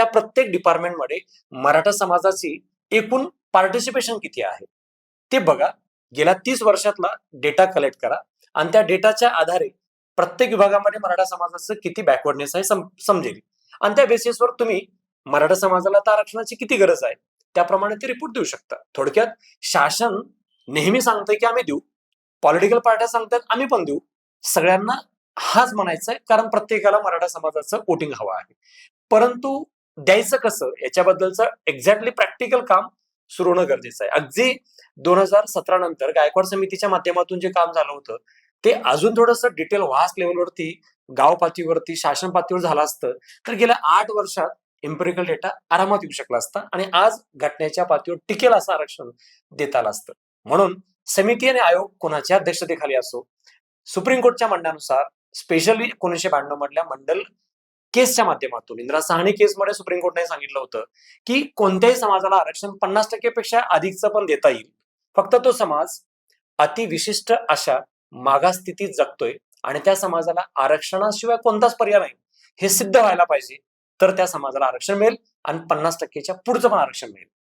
त्या प्रत्येक डिपार्टमेंटमध्ये मराठा समाजाची एकूण पार्टिसिपेशन किती आहे? ते बघा. गेल्या तीस वर्षातला डेटा कलेक्ट करा. आणि त्या डेटाच्या आधारे प्रत्येक विभागामध्ये मराठा समाजाचं किती बॅकवर्डनेस आहे सम- समजेल. आणि त्या बेसिसवर तुम्ही मराठा समाजाला त्या आरक्षणाची किती गरज आहे? त्याप्रमाणे ते रिपोर्ट देऊ शकता. थोडक्यात शासन नेहमी सांगतंय की आम्ही देऊ. पॉलिटिकल पार्ट्या सांगतात आम्ही पण देऊ. सगळ्यांना हाच म्हणायचं आहे कारण प्रत्येकाला मराठा समाजाचं वोटिंग हवं आहे. परंतु द्यायचं कसं? याच्याबद्दलचं एक्झॅक्टली प्रॅक्टिकल काम सुरू होणं गरजेचं आहे. अगदी दोन हजार सतरा नंतर गायकवाड समितीच्या माध्यमातून जे काम झालं होतं ते अजून थोडस डिटेल व्हास्ट लेवलवरती गाव पातळीवरती शासन पातळीवर झालं असतं तर गेल्या आठ वर्षात एम्पेरिकल डेटा आरामात येऊ शकला असता आणि आज घटनेच्या पातळीवर टिकेल असं आरक्षण देता आलं असतं. म्हणून समिती आणि आयोग कोणाच्या अध्यक्षतेखाली असो सुप्रीम कोर्टच्या म्हणण्यानुसार स्पेशली एकोणीसशे ब्याण्णव मधल्या मंडल केसच्या माध्यमातून. इंदिरा साहनी केसमध्ये सुप्रीम कोर्टने सांगितलं होतं की कोणत्याही समाजाला आरक्षण पन्नास टक्केपेक्षा अधिकचं पण देता येईल. फक्त तो समाज अतिविशिष्ट अशा मागास स्थितीत जगतोय आणि त्या समाजाला आरक्षणाशिवाय कोणताच पर्याय नाही. हे सिद्ध व्हायला पाहिजे तर त्या समाजाला आरक्षण मिळेल आणि पन्नास टक्केच्या पुढचं पण आरक्षण मिळेल.